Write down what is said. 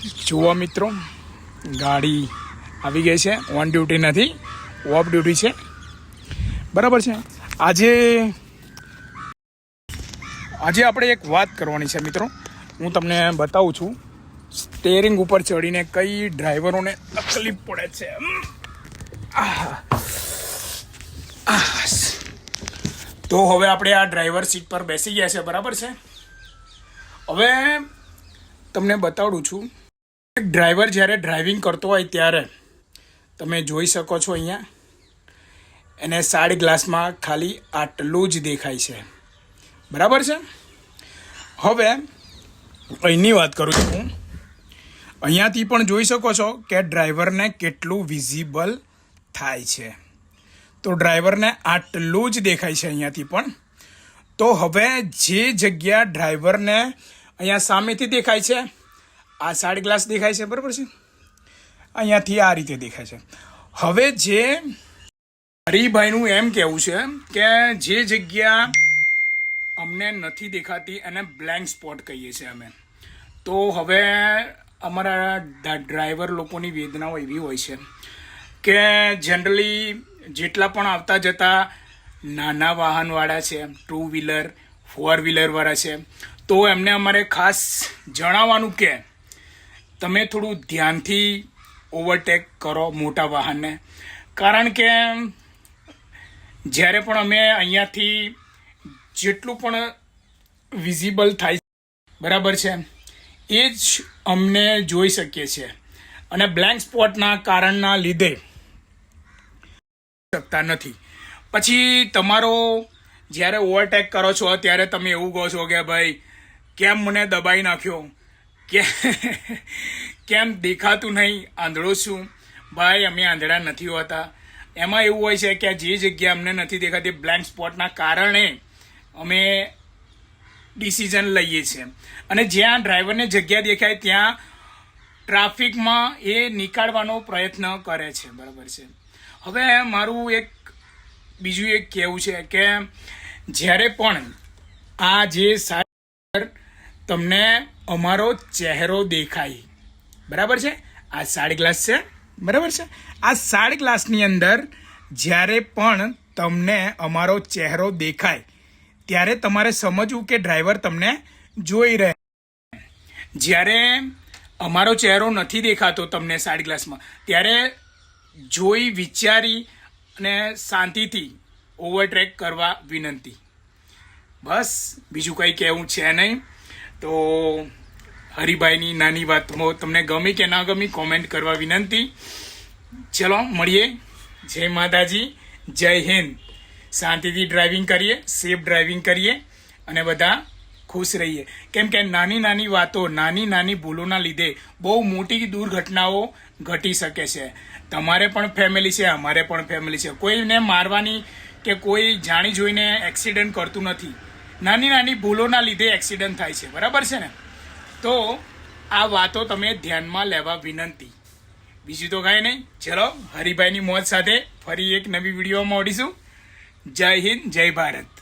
જુઓ મિત્રો, ગાડી આવી ગઈ છે. ઓન ડ્યુટી નથી ઓફ ડ્યુટી છે. બરાબર છે? આજે આજે આપણે એક વાત કરવાની છે મિત્રો. હું તમને બતાવું છું સ્ટેરિંગ ઉપર ચડીને કઈ ડ્રાઈવરોને તકલીફ પડે છે. તો હવે આપણે આ ડ્રાઈવર સીટ પર બેસી ગયા છે, બરાબર છે? હવે તમને બતાડું છું ડ્રાઈવર જ્યારે ડ્રાઇવિંગ કરતો હોય ત્યારે તમે જોઈ શકો છો અહીંયા, એને સાઈડ ગ્લાસમાં ખાલી આટલું જ દેખાય છે. બરાબર છે? હવે, અહીંની વાત કરું છું હું. અહીંયાથી પણ જોઈ શકો છો કે ડ્રાઈવરને કેટલું વિઝિબલ થાય છે. તો ડ્રાઈવરને આટલું જ દેખાય છે અહીંયાથી પણ. તો હવે જે જગ્યા ડ્રાઈવરને અહીંયા સામેથી દેખાય છે આ સાઈડ ગ્લાસ દેખાય છે, બરાબર છે? અહીંયાથી આ રીતે દેખાય છે. હવે જે હરિભાઈનું એમ કહેવું છે કે જે જગ્યા અમને નથી દેખાતી, એને બ્લેન્ક સ્પોટ કહીએ છીએ અમે. તો હવે અમારા ડ્રાઈવર લોકોની વેદનાઓ એવી હોય છે કે જનરલી જેટલા પણ આવતા જતા નાના વાહનવાળા છે ટુ વ્હીલર ફોર વ્હીલરવાળા છે, તો એમને અમારે ખાસ જણાવવાનું કે તમે થોડું ધ્યાનથી ઓવરટેક કરો મોટા વાહનને. કારણ કે, જ્યારે પણ અમે અહીંયાથી જેટલું પણ વિઝિબલ થાય બરાબર છે, એ જ અમને જોઈ શકીએ છીએ. અને બ્લેન્ક સ્પોટના કારણના લીધે શકતા નથી. પછી તમારો જ્યારે ઓવરટેક કરો છો, ત્યારે તમે એવું કહો છો કે, ભાઈ, કેમ મને દબાઈ નાખ્યો? કે કેમ દેખાતું નહીં? આંધળો છું. ભાઈ, અમે આંધળા નથી હોતા. એમાં એવું હોય છે કે જે જગ્યા અમને નથી દેખાતી બ્લેન્ડ સ્પોટના કારણે અમે ડિસિઝન લઈએ છીએ. અને જ્યાં ડ્રાઈવરને જગ્યા દેખાય, ત્યાં ટ્રાફિકમાં એ નીકાળવાનો પ્રયત્ન કરે છે. બરાબર છે. હવે મારું એક, બીજું એક કહેવું છે કે જ્યારે પણ આ જે સાઈડ તમને અમારો ચહેરો દેખાય. બરાબર છે? આ સાડી ગ્લાસ છે. બરાબર છે? આ સાડી ગ્લાસની અંદર જ્યારે પણ તમને અમારો ચહેરો દેખાય, ત્યારે તમારે સમજવું કે ડ્રાઈવર તમને જોઈ રહે. જ્યારે અમારો ચહેરો નથી દેખાતો તમને સાઈડ ગ્લાસમાં, ત્યારે જોઈ, વિચારી અને શાંતિથી ઓવરટ્રેક કરવા વિનંતી. બસ, બીજું કંઈ કહેવું છે નહીં. તો હરિભાઈની નાની વાતમાં તમને ગમી કે ના ગમી કોમેન્ટ કરવા વિનંતી. ચલો, મળીએ. જય માતાજી, જય હિન્દ. શાંતિથી ડ્રાઇવિંગ કરીએ સેફ ડ્રાઇવિંગ કરીએ અને બધા ખુશ રહીએ. કેમ કે નાની નાની વાતો, નાની નાની ભૂલોના લીધે બહુ મોટી દુર્ઘટનાઓ ઘટી શકે છે. તમારે પણ ફેમિલી છે, અમારે પણ ફેમિલી છે. કોઈને મારવાની કે કોઈ જાણી જોઈને એક્સિડન્ટ કરતું નથી. નાની નાની ભૂલોના લીધે એક્સિડન્ટ થાય છે. બરાબર છે ને? તો આ વાતો તમે ધ્યાનમાં લેવા વિનંતી. બીજું તો કાંઈ નહીં. ચલો, હરિભાઈની મોજ સાથે ફરી એક નવી વિડીયોમાં મળીશું. જય હિન્દ, જય ભારત.